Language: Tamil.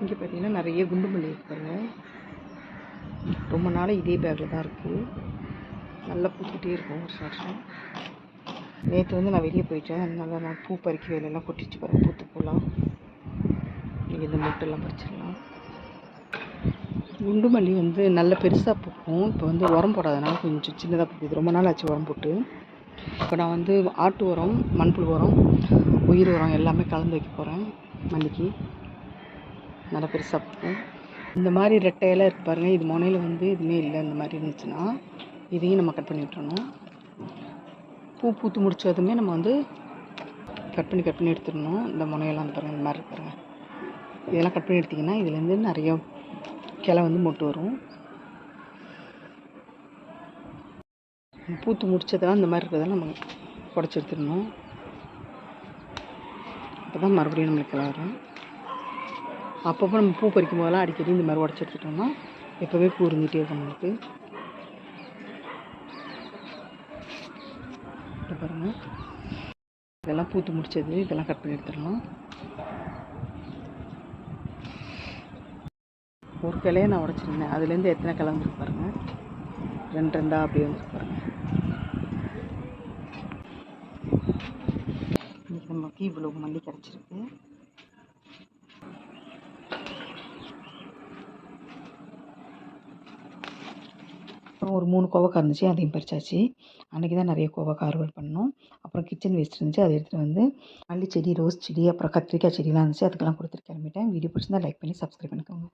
இங்கே பார்த்தீங்கன்னா நிறைய குண்டு மல்லி இருக்குங்க ரொம்ப நாளாக இதே பேக்கில் தான் இருக்குது நல்லா பூத்துக்கிட்டே இருக்கும் வருஷம் வருஷம் நேற்று வந்து நான் வெளியே போயிட்டேன். அதனால நான் பூ பறிக்க வேலையெல்லாம் கொட்டிச்சு போகிறேன் பூத்து போகலாம் நீங்கள் இந்த மொட்டெல்லாம் பறிச்சிடலாம். குண்டு மல்லி வந்து நல்ல பெருசாக பூக்கும். இப்போ வந்து உரம் போடாதனால கொஞ்சம் சின்னதாக பூக்குது. ரொம்ப நாள் ஆச்சு உரம் போட்டு. இப்போ நான் வந்து ஆட்டு உரம் மண்புழு உரம் உயிர் உரம் எல்லாமே கலந்து வைக்க போகிறேன் மல்லிக்கு. நல்லா பெருசாக பூக்கும் இந்த மாதிரி ரெட்டையெல்லாம் இருக்கு பாருங்கள் இது முனையில் வந்து எதுவுமே இல்லை. இந்த மாதிரி இருந்துச்சுன்னா இதையும் நம்ம கட் பண்ணி விட்டுறணும். பூ பூத்து முடிச்சதுமே நம்ம வந்து கட் பண்ணி கட் பண்ணி எடுத்துடணும். இந்த முனையெல்லாம் பாருங்கள் இந்த மாதிரி இருக்கு இதெல்லாம் கட் பண்ணி எடுத்திங்கன்னா இதுலேருந்து நிறைய கிளை வந்து மொட்டு வரும். பூத்து முடிச்சதெல்லாம் இந்த மாதிரி இருக்கிறதெல்லாம் நம்ம குடச்சி எடுத்துடணும். அப்போ தான் மறுபடியும் நம்மளுக்கு கிளை வரும். அப்பப்போ நம்ம பூ பறிக்கும் போதெல்லாம் அடிக்கடி இந்த மாதிரி உடச்சி எடுத்துட்டோம்னா எப்போவே பூ இருந்துகிட்டே இருக்கும் நம்மளுக்கு. பாருங்கள் இதெல்லாம் பூத்து முடிச்சது. இதெல்லாம் கட் பண்ணி எடுத்துடலாம். ஒரு கிளையை நான் உடச்சிருந்தேன். அதுலேருந்து எத்தனை கிளை வந்துருக்கு பாருங்கள் ரெண்டு ரெண்டாக அப்படியே வந்துருக்கு பாருங்கள் இன்றைக்கி நமக்கு இவ்வளோ மல்லி கிடச்சிருக்கு அப்புறம் ஒரு மூணு கோவக்காய் இருந்துச்சு அதையும் பறிச்சாச்சு. அன்றைக்கி தான் நிறைய கோவக்காய் அறுவடை பண்ணோம். அப்புறம் கிச்சன் வேஸ்ட் இருந்துச்சு அதை எடுத்துகிட்டு வந்து மல்லி செடி ரோஸ் செடி அப்புறம் கத்திரிக்காய் செடிலாம் இருந்துச்சு அதுக்கெல்லாம் கொடுத்துட்டு கிளம்பிட்டேன். வீடியோ பிடிச்சிருந்தா லைக் பண்ணி சப்ஸ்கிரைப் பண்ணிக்கோங்க.